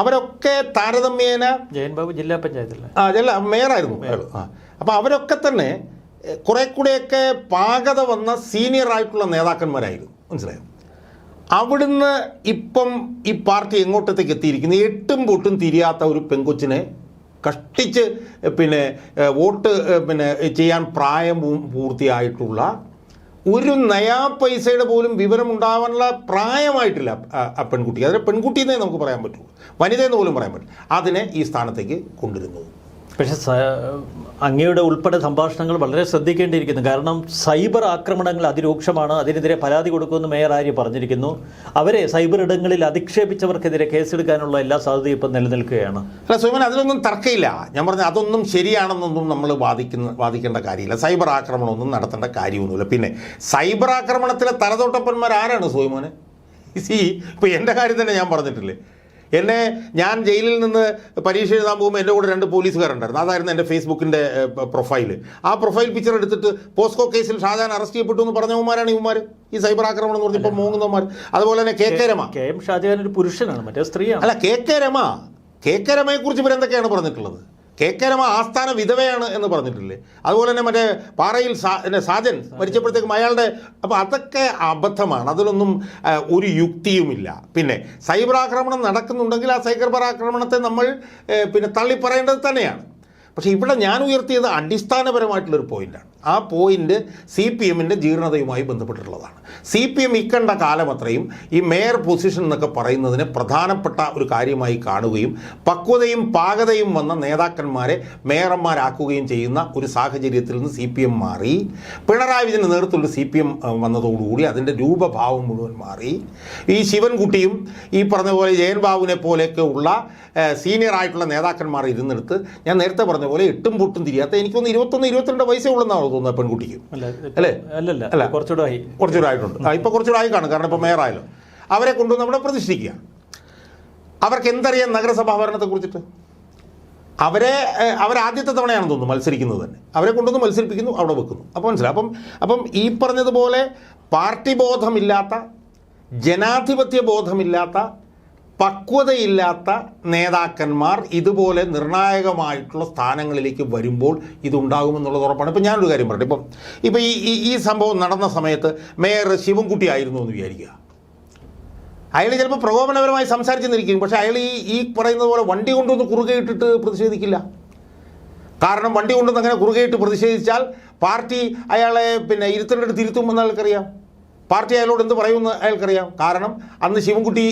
[SPEAKER 1] അവരൊക്കെ താരതമ്യേന
[SPEAKER 2] ജയൻ ബാബു ജില്ലാ പഞ്ചായത്തിലെ.
[SPEAKER 1] ആ ജില്ലാ മേയറായിരുന്നു ആ. അപ്പോൾ അവരൊക്കെ തന്നെ കുറെ കൂടെയൊക്കെ പാകത വന്ന സീനിയർ ആയിട്ടുള്ള നേതാക്കന്മാരായിരുന്നു. മനസ്സിലായോ? അവിടുന്ന് ഇപ്പം ഈ പാർട്ടി എങ്ങോട്ടത്തേക്ക് എത്തിയിരിക്കുന്നു? എട്ടും പൊട്ടും തിരിയാത്ത ഒരു പെങ്കൊച്ചിനെ കഷ്ടിച്ച് പിന്നെ വോട്ട് പിന്നെ ചെയ്യാൻ പ്രായം പൂർത്തിയായിട്ടുള്ള ഒരു നയാ പൈസയുടെ പോലും വിവരമുണ്ടാവാനുള്ള പ്രായമായിട്ടില്ല ആ- പെൺകുട്ടി. അതിനെ പെൺകുട്ടി എന്നേ നമുക്ക് പറയാൻ പറ്റുള്ളൂ വനിതയെന്ന് പോലും പറയാൻ പറ്റും. അതിനെ ഈ സ്ഥാനത്തേക്ക് കൊണ്ടുവരുന്നത്
[SPEAKER 2] പക്ഷെ അങ്ങയുടെ ഉൾപ്പെടെ സംഭാഷണങ്ങൾ വളരെ ശ്രദ്ധിക്കേണ്ടിയിരിക്കുന്നു. കാരണം സൈബർ ആക്രമണങ്ങൾ അതിരൂക്ഷമാണ് അതിനെതിരെ പരാതി കൊടുക്കുമെന്ന് മേയർ ആര്യ പറഞ്ഞിരിക്കുന്നു. അവരെ സൈബർ ഇടങ്ങളിൽ അധിക്ഷേപിച്ചവർക്കെതിരെ കേസെടുക്കാനുള്ള എല്ലാ സാധ്യതയും ഇപ്പം നിലനിൽക്കുകയാണ്.
[SPEAKER 1] അല്ല സുമൻ അതിനൊന്നും തർക്കമില്ല. ഞാൻ പറഞ്ഞ അതൊന്നും ശരിയാണെന്നൊന്നും നമ്മൾ വാദിക്കുന്ന വാദിക്കേണ്ട കാര്യമില്ല. സൈബർ ആക്രമണമൊന്നും നടത്തേണ്ട കാര്യമൊന്നുമില്ല. പിന്നെ സൈബർ ആക്രമണത്തിലെ തലതൊട്ടപ്പന്മാർ ആരാണ് സുമോന് സി ഇപ്പോൾ എന്റെ കാര്യം തന്നെ ഞാൻ പറഞ്ഞിട്ടില്ലേ? എന്നെ ഞാൻ ജയിലിൽ നിന്ന് പരീക്ഷ എഴുതാൻ പോകുമ്പോൾ എന്റെ കൂടെ രണ്ട് പോലീസുകാരുണ്ടായിരുന്നു. അതായിരുന്നു എന്റെ ഫേസ്ബുക്കിന്റെ പ്രൊഫൈൽ ആ പ്രൊഫൈൽ പിക്ചർ എടുത്തിട്ട് പോസ്കോ കേസിൽ ഷാജാൻ അറസ്റ്റ് ചെയ്യപ്പെട്ടു എന്ന് പറഞ്ഞവന്മാരാണ് ഇവന്മാർ ഈ സൈബർ ആക്രമണം എന്ന് പറഞ്ഞപ്പോൾ മൂങ്ങുന്നവന്മാർ അതുപോലെ തന്നെ K K Rama.
[SPEAKER 2] K M Shajan ഒരു പുരുഷനാണ് മറ്റേ സ്ത്രീയാണ്.
[SPEAKER 1] അല്ല K K Rama. K K രമയെ കുറിച്ച് ഇവരെന്തൊക്കെയാണ് പറഞ്ഞിട്ടുള്ളത്? കെ കെ രമ ആസ്ഥാന വിധവയാണ് എന്ന് പറഞ്ഞിട്ടില്ലേ? അതുപോലെ തന്നെ മറ്റേ പാറയിൽ സാജൻ മരിച്ചപ്പോഴത്തേക്കും അയാളുടെ അപ്പോൾ അതൊക്കെ അബദ്ധമാണ്. അതിലൊന്നും ഒരു യുക്തിയുമില്ല. പിന്നെ സൈബർ ആക്രമണം നടക്കുന്നുണ്ടെങ്കിൽ ആ സൈബർ ആക്രമണത്തെ നമ്മൾ പിന്നെ തള്ളിപ്പറയേണ്ടത് തന്നെയാണ്. പക്ഷേ ഇവിടെ ഞാൻ ഉയർത്തിയത് അടിസ്ഥാനപരമായിട്ടുള്ളൊരു പോയിന്റാണ് ആ പോയിന്റ് സി പി എമ്മിന്റെ ജീർണതയുമായി ബന്ധപ്പെട്ടിട്ടുള്ളതാണ്. സി പി എം ഇക്കണ്ട കാലം അത്രയും ഈ മേയർ പൊസിഷൻ എന്നൊക്കെ പറയുന്നതിന് പ്രധാനപ്പെട്ട ഒരു കാര്യമായി കാണുകയും പക്വതയും പാകതയും വന്ന നേതാക്കന്മാരെ മേയർമാരാക്കുകയും ചെയ്യുന്ന ഒരു സാഹചര്യത്തിൽ നിന്ന് സി പി എം മാറി. പിണറായി വിജയന്റെ നേതൃത്വത്തിൽ സി പി എം വന്നതോടുകൂടി അതിന്റെ രൂപഭാവം മുഴുവൻ മാറി. ഈ ശിവൻകുട്ടിയും ഈ പറഞ്ഞ പോലെ ജയൻ ബാബുവിനെ പോലെയൊക്കെ ഉള്ള സീനിയർ ആയിട്ടുള്ള നേതാക്കന്മാർ ഇരുന്നെടുത്ത് ഞാൻ നേരത്തെ പറഞ്ഞ പോലെ എട്ടും പൊട്ടും തിരിയാത്ത തോന്നുന്നു ഇരുപത്തൊന്ന് ഇരുപത്തിരണ്ട് വയസ്സേ ഉള്ളെന്നാണോ തോന്നുന്നത് പെൺകുട്ടിക്ക്?
[SPEAKER 2] അല്ല
[SPEAKER 1] അല്ലേ?
[SPEAKER 2] അല്ലല്ല
[SPEAKER 1] അല്ല.
[SPEAKER 2] കുറച്ചുകൂടെ ആയി
[SPEAKER 1] കുറച്ചുകൂടെ ആയിട്ടുണ്ട് ആ ഇപ്പോൾ കുറച്ചുകൂടെ ആയി കാണും. കാരണം ഇപ്പോൾ മേയറായല്ലോ അവരെ കൊണ്ടുവന്ന് അവിടെ പ്രതിഷ്ഠിക്കുക. അവർക്ക് എന്തറിയാം നഗരസഭാ ഭരണത്തെ കുറിച്ചിട്ട്? അവരെ അവർ അവരാദ്യത്തെ തവണയാണെന്ന് തോന്നുന്നു മത്സരിക്കുന്നത് തന്നെ. അവരെ കൊണ്ടുവന്ന് മത്സരിപ്പിക്കുന്നു അവിടെ വെക്കുന്നു. അപ്പോൾ മനസ്സിലായി. അപ്പം അപ്പം ഈ പറഞ്ഞതുപോലെ പാർട്ടി ബോധമില്ലാത്ത ജനാധിപത്യ ബോധമില്ലാത്ത പക്വതയില്ലാത്ത നേതാക്കന്മാർ ഇതുപോലെ നിർണായകമായിട്ടുള്ള സ്ഥാനങ്ങളിലേക്ക് വരുമ്പോൾ ഇതുണ്ടാകുമെന്നുള്ളത് ഉറപ്പാണ്. ഇപ്പം ഞാനൊരു കാര്യം പറയട്ടെ. ഇപ്പം ഇപ്പം ഈ ഈ- സംഭവം നടന്ന സമയത്ത് മേയർ ശിവൻകുട്ടി ആയിരുന്നു എന്ന് വിചാരിക്കുക. അയാൾ ചിലപ്പോൾ പ്രകോപനപരമായി സംസാരിച്ചെന്നിരിക്കും. പക്ഷേ അയാൾ ഈ ഈ പറയുന്നത് പോലെ വണ്ടി കൊണ്ടുവന്ന് കുറുകെ ഇട്ടിട്ട് പ്രതിഷേധിക്കില്ല. കാരണം വണ്ടി കൊണ്ടുവന്ന് അങ്ങനെ കുറുകെ ഇട്ട് പ്രതിഷേധിച്ചാൽ പാർട്ടി അയാളെ പിന്നെ ഇരുത്തേണ്ടടുത്ത് ഇരുത്തുമെന്ന് അയാൾക്കറിയാം. പാർട്ടി അയാളോട് എന്ത് പറയുമെന്ന് അയാൾക്കറിയാം. കാരണം അന്ന് ശിവൻകുട്ടി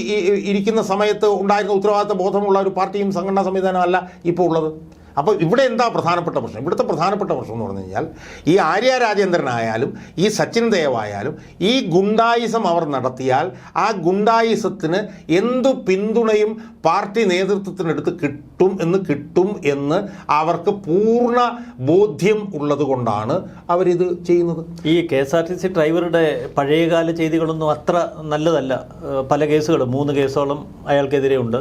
[SPEAKER 1] ഇരിക്കുന്ന സമയത്ത് ഉണ്ടായിരുന്ന ഉത്തരവാദിത്ത ബോധമുള്ള ഒരു പാർട്ടിയും സംഘടനാ സംവിധാനമല്ല ഇപ്പോൾ ഉള്ളത്. അപ്പോൾ ഇവിടെ എന്താ പ്രധാനപ്പെട്ട പ്രശ്നം? ഇവിടുത്തെ പ്രധാനപ്പെട്ട പ്രശ്നം എന്ന് പറഞ്ഞു കഴിഞ്ഞാൽ ഈ ആര്യ രാജേന്ദ്രനായാലും ഈ സച്ചിൻ ദേവായാലും ഈ ഗുണ്ടായിസം അവർ നടത്തിയാൽ ആ ഗുണ്ടായിസത്തിന് എന്തു പിന്തുണയും പാർട്ടി നേതൃത്വത്തിനടുത്ത് കിട്ടും എന്ന് കിട്ടും എന്ന് അവർക്ക് പൂർണ ബോധ്യം ഉള്ളത് കൊണ്ടാണ് അവരിത് ചെയ്യുന്നത്.
[SPEAKER 2] ഈ K S R T C ഡ്രൈവറുടെ പഴയകാല ചെയ്തികളൊന്നും അത്ര നല്ലതല്ല. പല കേസുകളും മൂന്ന് കേസോളം അയാൾക്കെതിരെ ഉണ്ട്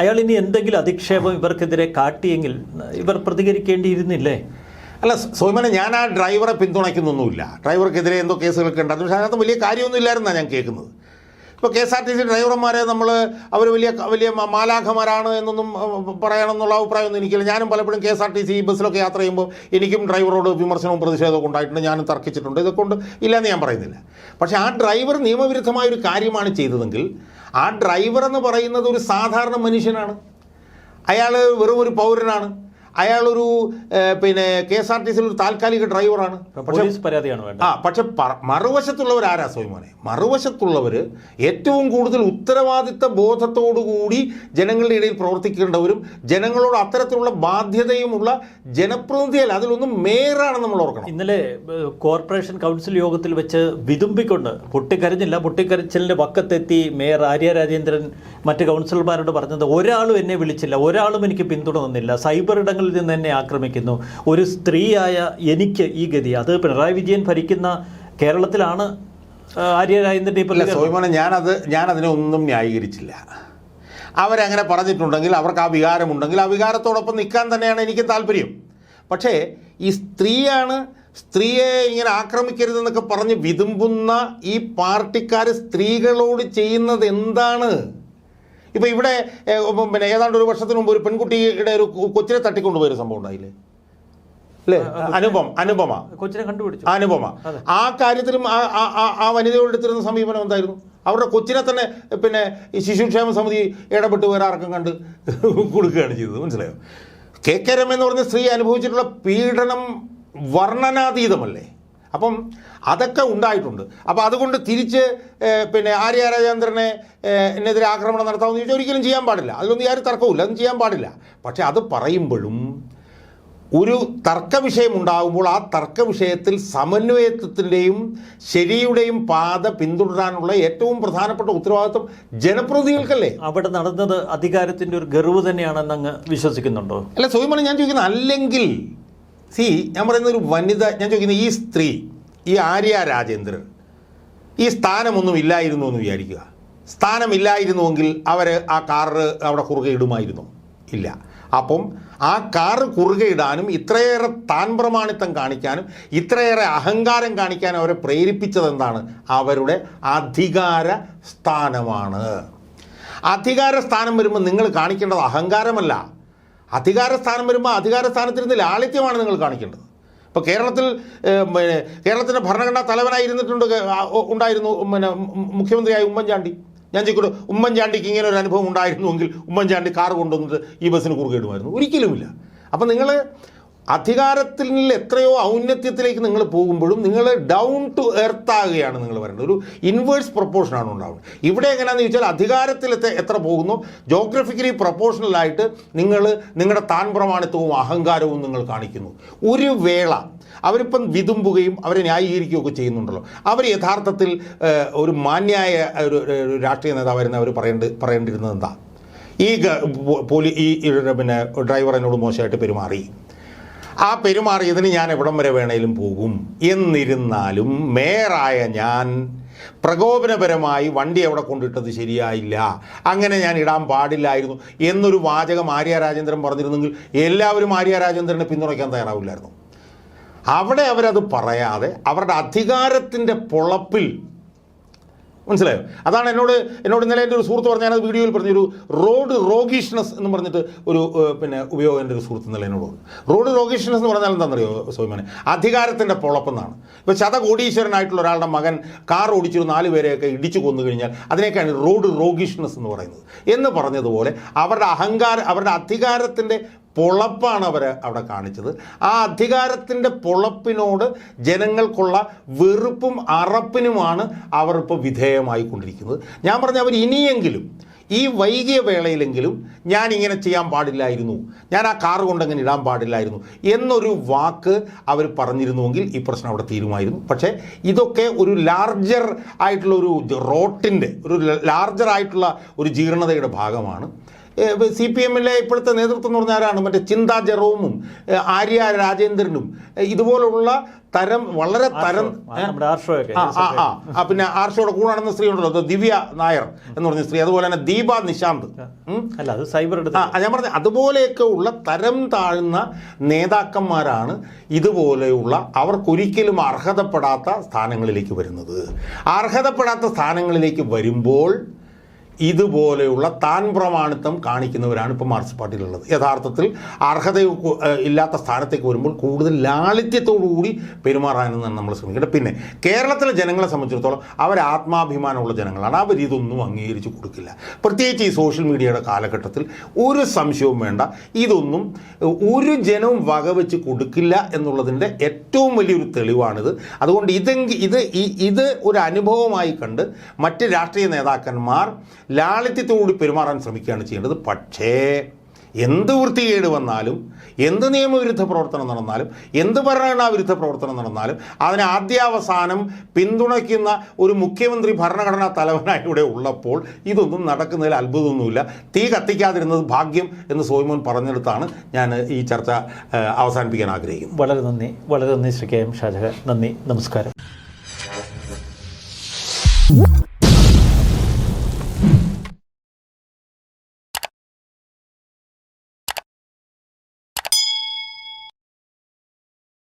[SPEAKER 2] അയാൾ ഇനി എന്തെങ്കിലും അധിക്ഷേപം ഇവർക്കെതിരെ കാട്ടിയെങ്കിൽ ഇവർ പ്രതികരിക്കേണ്ടിയിരുന്നില്ലേ?
[SPEAKER 1] അല്ല സോമനെ ഞാൻ ആ ഡ്രൈവറെ പിന്തുണയ്ക്കുന്നൊന്നുമില്ല. ഡ്രൈവർക്കെതിരെ എന്തോ കേസുകളൊക്കെ ഉണ്ടായിരുന്നു പക്ഷേ അതിനകത്ത് വലിയ കാര്യമൊന്നും ഇല്ലായിരുന്നാണ് ഞാൻ കേൾക്കുന്നത്. ഇപ്പോൾ K S R T C ഡ്രൈവർമാരെ നമ്മൾ അവർ വലിയ വലിയ മാലാഖമാരാണ് എന്നൊന്നും പറയണമെന്നുള്ള അഭിപ്രായമൊന്നും എനിക്കില്ല. ഞാനും പലപ്പോഴും K S R T C ബസ്സിലൊക്കെ യാത്ര ചെയ്യുമ്പോൾ എനിക്കും ഡ്രൈവറോട് വിമർശനവും പ്രതിഷേധവും ഉണ്ടായിട്ടുണ്ട്. ഞാനും തർക്കിച്ചിട്ടുണ്ട്. ഇതൊക്കെ ഇല്ലയെന്ന് ഞാൻ പറയുന്നില്ല. പക്ഷേ ആ ഡ്രൈവർ നിയമവിരുദ്ധമായ ഒരു കാര്യമാണ് ചെയ്തതെങ്കിൽ ആ ഡ്രൈവർ എന്ന് പറയുന്നത് ഒരു സാധാരണ മനുഷ്യനാണ്. അയാൾ വെറും ഒരു പൗരനാണ്. അയാളൊരു പിന്നെ കെ എസ് ആർ ടി സിയിൽ ഒരു താൽക്കാലിക ഡ്രൈവറാണ്.
[SPEAKER 2] പരാതിയാണ്
[SPEAKER 1] ആ പക്ഷെ മറുവശത്തുള്ളവർ ആരാ സോയ്മോനെ? മറുവശത്തുള്ളവർ ഏറ്റവും കൂടുതൽ ഉത്തരവാദിത്ത ബോധത്തോടുകൂടി ജനങ്ങളുടെ ഇടയിൽ പ്രവർത്തിക്കേണ്ടവരും ജനങ്ങളോട് അത്തരത്തിലുള്ള ബാധ്യതയുമുള്ള ജനപ്രതിനിധിയല്ല അതിലൊന്നും മേയറാണ് നമ്മൾ ഓർക്കണം.
[SPEAKER 2] ഇന്നലെ കോർപ്പറേഷൻ കൗൺസിൽ യോഗത്തിൽ വെച്ച് വിതുമ്പിക്കൊണ്ട് പൊട്ടിക്കരഞ്ഞില്ല പൊട്ടിക്കരച്ചിലിന്റെ പക്കത്തെത്തി മേയർ ആര്യ രാജേന്ദ്രൻ മറ്റ് കൗൺസിലർമാരോട് പറഞ്ഞത് ഒരാളും എന്നെ വിളിച്ചില്ല ഒരാളും എനിക്ക് പിന്തുണ തന്നില്ല സൈബർ ഇടങ്ങളിൽ നിന്ന് എന്നെ ആക്രമിക്കുന്നു ഒരു സ്ത്രീയായ എനിക്ക് ഈ ഗതി. അത് പിണറായി വിജയൻ ഭരിക്കുന്ന കേരളത്തിലാണ്
[SPEAKER 1] ആര്യരായതിന്റെ
[SPEAKER 2] പ്രതികരണം.
[SPEAKER 1] സോയ്മോനെ ഞാനത് ഞാനതിനെ ഒന്നും ന്യായീകരിച്ചില്ല. അവരങ്ങനെ പറഞ്ഞിട്ടുണ്ടെങ്കിൽ അവർക്ക് ആ വികാരമുണ്ടെങ്കിൽ ആ വികാരത്തോടൊപ്പം നിൽക്കാൻ തന്നെയാണ് എനിക്ക് താല്പര്യം. പക്ഷേ ഈ സ്ത്രീയാണ് സ്ത്രീയെ ഇങ്ങനെ ആക്രമിക്കരുതെന്നൊക്കെ പറഞ്ഞ് വിതുമ്പുന്ന ഈ പാർട്ടിക്കാർ സ്ത്രീകളോട് ചെയ്യുന്നത് എന്താണ്? ഇപ്പം ഇവിടെ പിന്നെ ഏതാണ്ട് ഒരു വർഷത്തിന് മുമ്പ് ഒരു പെൺകുട്ടിയുടെ ഒരു കൊച്ചിനെ കൊച്ചിനെ തട്ടിക്കൊണ്ടുപോയൊരു സംഭവം ഉണ്ടായില്ലേ? അല്ലേ? അനുപമ അനുപമ.
[SPEAKER 2] കൊച്ചിനെ കണ്ടുപിടിച്ചു.
[SPEAKER 1] അനുപമ. ആ കാര്യത്തിലും ആ വനിതയോട് എടുത്തിരുന്ന സമീപനം എന്തായിരുന്നു? അവരുടെ കൊച്ചിനെ തന്നെ പിന്നെ ശിശുക്ഷേമ സമിതി ഇടപെട്ട് വേറെ ആർക്കും കണ്ട് കൊടുക്കുകയാണ് ചെയ്തത്. മനസ്സിലായോ? കെ കെ രമ എന്ന് പറഞ്ഞ സ്ത്രീ അനുഭവിച്ചിട്ടുള്ള പീഡനം വർണനാതീതമല്ലേ? അപ്പം അതൊക്കെ ഉണ്ടായിട്ടുണ്ട്. അപ്പോൾ അതുകൊണ്ട് തിരിച്ച് പിന്നെ ആര്യ രാജേന്ദ്രനെ എന്നെതിരെ ആക്രമണം നടത്താമെന്ന് ചോദിച്ചാൽ ഒരിക്കലും ചെയ്യാൻ പാടില്ല. അതിലൊന്നും യാതൊരു തർക്കവുമില്ല അതൊന്നും ചെയ്യാൻ പാടില്ല. പക്ഷേ അത് പറയുമ്പോഴും ഒരു തർക്ക വിഷയം ഉണ്ടാകുമ്പോൾ ആ തർക്ക വിഷയത്തിൽ സമന്വയത്വത്തിന്റെയും ശരിയുടെയും പാത പിന്തുടരാനുള്ള ഏറ്റവും പ്രധാനപ്പെട്ട ഉത്തരവാദിത്വം ജനപ്രതിനിധികൾക്കല്ലേ?
[SPEAKER 2] അവിടെ നടന്നത് അധികാരത്തിന്റെ ഒരു ഗർവ് തന്നെയാണെന്ന് അങ്ങ് വിശ്വസിക്കുന്നുണ്ടോ?
[SPEAKER 1] അല്ല സോയിമാണ് ഞാൻ ചോദിക്കുന്നത് അല്ലെങ്കിൽ സി ഞാൻ പറയുന്ന ഒരു വനിത ഞാൻ ചോദിക്കുന്നത് ഈ സ്ത്രീ ഈ ആര്യ രാജേന്ദ്രൻ ഈ സ്ഥാനമൊന്നും ഇല്ലായിരുന്നു എന്ന് വിചാരിക്കുക. സ്ഥാനമില്ലായിരുന്നുവെങ്കിൽ അവർ ആ കാറ് അവിടെ കുറുകെ ഇടുമായിരുന്നു. ഇല്ല. അപ്പം ആ കാറ് കുറുകെ ഇടാനും ഇത്രയേറെ താൻ പ്രമാണിത്തം കാണിക്കാനും ഇത്രയേറെ അഹങ്കാരം കാണിക്കാനും അവരെ പ്രേരിപ്പിച്ചത് എന്താണ് അവരുടെ അധികാര സ്ഥാനമാണ്. അധികാര സ്ഥാനം വരുമ്പോൾ നിങ്ങൾ കാണിക്കേണ്ടത് അഹങ്കാരമല്ല. അധികാര സ്ഥാനം വരുമ്പോൾ അധികാര സ്ഥാനത്തിരുന്ന് ലാളിത്യമാണ് നിങ്ങൾ കാണിക്കേണ്ടത്. ഇപ്പോൾ കേരളത്തിൽ പിന്നെ കേരളത്തിന്റെ ഭരണഘടനാ തലവനായി ഇരുന്നിട്ടുണ്ട് കേ- ആ, ഉ- ഉണ്ടായിരുന്നു പിന്നെ മുഖ്യമന്ത്രിയായ ഉമ്മൻചാണ്ടി. ഞാൻ ചോദിക്കട്ടെ ഉമ്മൻചാണ്ടിക്ക് ഇങ്ങനെ ഒരു അനുഭവം ഉണ്ടായിരുന്നുവെങ്കിൽ ഉമ്മൻചാണ്ടി കാർ കൊണ്ടുവന്നിട്ട് ഈ ബസ്സിന് കുറുകയിടുമായിരുന്നു ഒരിക്കലുമില്ല. അപ്പം നിങ്ങൾ അധികാരത്തിൽ എത്രയോ ഔന്നത്യത്തിലേക്ക് നിങ്ങൾ പോകുമ്പോഴും നിങ്ങൾ ഡൗൺ ടു എർത്ത് ആകുകയാണ് നിങ്ങൾ വരേണ്ടത്. ഒരു ഇൻവേഴ്സ് പ്രൊപ്പോർഷനാണ് ഉണ്ടാവുന്നത്. ഇവിടെ എങ്ങനെയാണെന്ന് ചോദിച്ചാൽ അധികാരത്തിൽ എത്ര പോകുന്നു? ജോഗ്രഫിക്കലി പ്രൊപ്പോർഷണലായിട്ട് നിങ്ങൾ നിങ്ങളുടെ താൻ പ്രമാണിത്വവും അഹങ്കാരവും നിങ്ങൾ കാണിക്കുന്നു. ഒരു വേള അവരിപ്പം വിതുമ്പുകയും അവരെ ന്യായീകരിക്കുകയൊക്കെ ചെയ്യുന്നുണ്ടല്ലോ. അവർ യഥാർത്ഥത്തിൽ ഒരു മാന്യായ ഒരു രാഷ്ട്രീയ നേതാവായിരുന്നു അവർ പറയേണ്ടി പറയേണ്ടിരുന്നത് എന്താ? ഈ പോലീ ഈ പിന്നെ ഡ്രൈവർ എന്നോട് മോശമായിട്ട് പെരുമാറി. ആ പെരുമാറിയതിന് ഞാൻ എവിടം വരെ വേണേലും പോകും. എന്നിരുന്നാലും മേയറായ ഞാൻ പ്രകോപനപരമായി വണ്ടി എവിടെ കൊണ്ടിട്ടത് ശരിയായില്ല. അങ്ങനെ ഞാൻ ഇടാൻ പാടില്ലായിരുന്നു എന്നൊരു വാചകം ആര്യ രാജേന്ദ്രൻ പറഞ്ഞിരുന്നെങ്കിൽ എല്ലാവരും ആര്യ രാജേന്ദ്രനെ പിന്തുണയ്ക്കാൻ തയ്യാറാവില്ലായിരുന്നു. അവിടെ അവരത് പറയാതെ അവരുടെ അധികാരത്തിന്റെ പൊളപ്പിൽ മനസ്സിലായോ? അതാണ് എന്നോട് എന്നോട് ഇന്നലെ എന്റെ ഒരു സുഹൃത്ത് പറഞ്ഞ ഞാനത് വീഡിയോയിൽ പറഞ്ഞൊരു റോഡ് റോഗീഷ്നസ് എന്ന് പറഞ്ഞിട്ട് ഒരു പിന്നെ ഉപയോഗം എന്റെ ഒരു സുഹൃത്ത് ഇന്നലെ എന്നോട് പറഞ്ഞു. റോഡ് റോഗീഷ്നസ് എന്ന് പറഞ്ഞാൽ എന്താണെന്നറിയോ സോയ്മാനെ? അധികാരത്തിന്റെ പൊളപ്പെന്നാണ്. ഇപ്പോൾ ശതകോടീശ്വരനായിട്ടുള്ള ഒരാളുടെ മകൻ കാർ ഓടിച്ചൊരു നാല് പേരെയൊക്കെ ഇടിച്ചു കൊന്നു കഴിഞ്ഞാൽ അതിനേക്കാണ് റോഡ് റോഗീഷ്നസ് എന്ന് പറയുന്നത്. എന്ന് പറഞ്ഞതുപോലെ അവരുടെ അഹങ്കാരം അവരുടെ അധികാരത്തിന്റെ പൊളപ്പാണ് അവർ അവിടെ കാണിച്ചത്. ആ അധികാരത്തിന്റെ പൊളപ്പിനോട് ജനങ്ങൾക്കുള്ള വെറുപ്പും അറപ്പിനുമാണ് അവർ ഇപ്പോൾ വിധേയമായിക്കൊണ്ടിരിക്കുന്നത്. ഞാൻ പറഞ്ഞ അവർ ഇനിയെങ്കിലും ഈ വൈകിയ വേളയിലെങ്കിലും ഞാൻ ഇങ്ങനെ ചെയ്യാൻ പാടില്ലായിരുന്നു. ഞാൻ ആ കാർ കൊണ്ടങ്ങനെ ഇടാൻ പാടില്ലായിരുന്നു എന്നൊരു വാക്ക് അവർ പറഞ്ഞിരുന്നുവെങ്കിൽ ഈ പ്രശ്നം അവിടെ തീരുമായിരുന്നു. പക്ഷേ ഇതൊക്കെ ഒരു ലാർജർ ആയിട്ടുള്ള ഒരു റോട്ടിന്റെ ഒരു ലാർജർ ആയിട്ടുള്ള ഒരു ജീർണതയുടെ ഭാഗമാണ്. സി പി എമ്മിലെ ഇപ്പോഴത്തെ നേതൃത്വം എന്ന് പറഞ്ഞാൽ ആരാണ്? മറ്റേ ചിന്താ ജെറോമും ആര്യ രാജേന്ദ്രനും. ഇതുപോലുള്ള തരം വളരെ തരം
[SPEAKER 2] ആ,
[SPEAKER 1] കൂടെ പിന്നെ ആർഷയുടെ സ്ത്രീ ഉണ്ടല്ലോ ദിവ്യ നായർ എന്ന് പറഞ്ഞ സ്ത്രീ. അതുപോലെ തന്നെ ദീപ നിശാന്ത്.
[SPEAKER 2] അല്ല അത് സൈബർ
[SPEAKER 1] ഞാൻ പറഞ്ഞ അതുപോലെയൊക്കെ ഉള്ള തരം താഴ്ന്ന നേതാക്കന്മാരാണ് ഇതുപോലെയുള്ള അവർക്കൊരിക്കലും അർഹതപ്പെടാത്ത സ്ഥാനങ്ങളിലേക്ക് വരുന്നത്. അർഹതപ്പെടാത്ത സ്ഥാനങ്ങളിലേക്ക് വരുമ്പോൾ ഇതുപോലെയുള്ള താൻ പ്രമാണിത്വം കാണിക്കുന്നവരാണ് ഇപ്പോൾ മാർക്സ് പാർട്ടിയിലുള്ളത്. യഥാർത്ഥത്തിൽ അർഹത ഇല്ലാത്ത സ്ഥാനത്തേക്ക് വരുമ്പോൾ കൂടുതൽ ലാളിത്യത്തോടുകൂടി പെരുമാറാനെന്നാണ് നമ്മൾ ശ്രമിക്കേണ്ടത് പിന്നെ കേരളത്തിലെ ജനങ്ങളെ സംബന്ധിച്ചിടത്തോളം അവർ ആത്മാഭിമാനമുള്ള ജനങ്ങളാണ്. അവർ ഇതൊന്നും അംഗീകരിച്ച് കൊടുക്കില്ല. പ്രത്യേകിച്ച് ഈ സോഷ്യൽ മീഡിയയുടെ കാലഘട്ടത്തിൽ ഒരു സംശയവും വേണ്ട. ഇതൊന്നും ഒരു ജനവും വകവെച്ച് കൊടുക്കില്ല എന്നുള്ളതിന്റെ ഏറ്റവും വലിയൊരു തെളിവാണിത്. അതുകൊണ്ട് ഇതെങ്കിൽ ഇത് ഇത് ഒരു അനുഭവമായി കണ്ട് മറ്റ് രാഷ്ട്രീയ നേതാക്കന്മാർ ലാളിത്യത്തോടുകൂടി പെരുമാറാൻ ശ്രമിക്കുകയാണ് ചെയ്യേണ്ടത്. പക്ഷേ എന്ത് വൃത്തികേട് വന്നാലും എന്ത് നിയമവിരുദ്ധ പ്രവർത്തനം നടന്നാലും എന്ത് ഭരണഘടനാ വിരുദ്ധ പ്രവർത്തനം നടന്നാലും അതിനെ ആദ്യാവസാനം പിന്തുണയ്ക്കുന്ന ഒരു മുഖ്യമന്ത്രി ഭരണഘടനാ തലവനായി ഇവിടെ ഉള്ളപ്പോൾ ഇതൊന്നും നടക്കുന്നതിൽ അത്ഭുതമൊന്നുമില്ല. തീ കത്തിക്കാതിരുന്നത് ഭാഗ്യം എന്ന് സോയിമോൻ പറഞ്ഞെടുത്താണ് ഞാൻ ഈ ചർച്ച അവസാനിപ്പിക്കാൻ ആഗ്രഹിക്കുന്നത്.
[SPEAKER 2] വളരെ നന്ദി. വളരെ നന്ദി ശ്രീ കെ എം ഷാജഹാൻ. നന്ദി. നമസ്കാരം.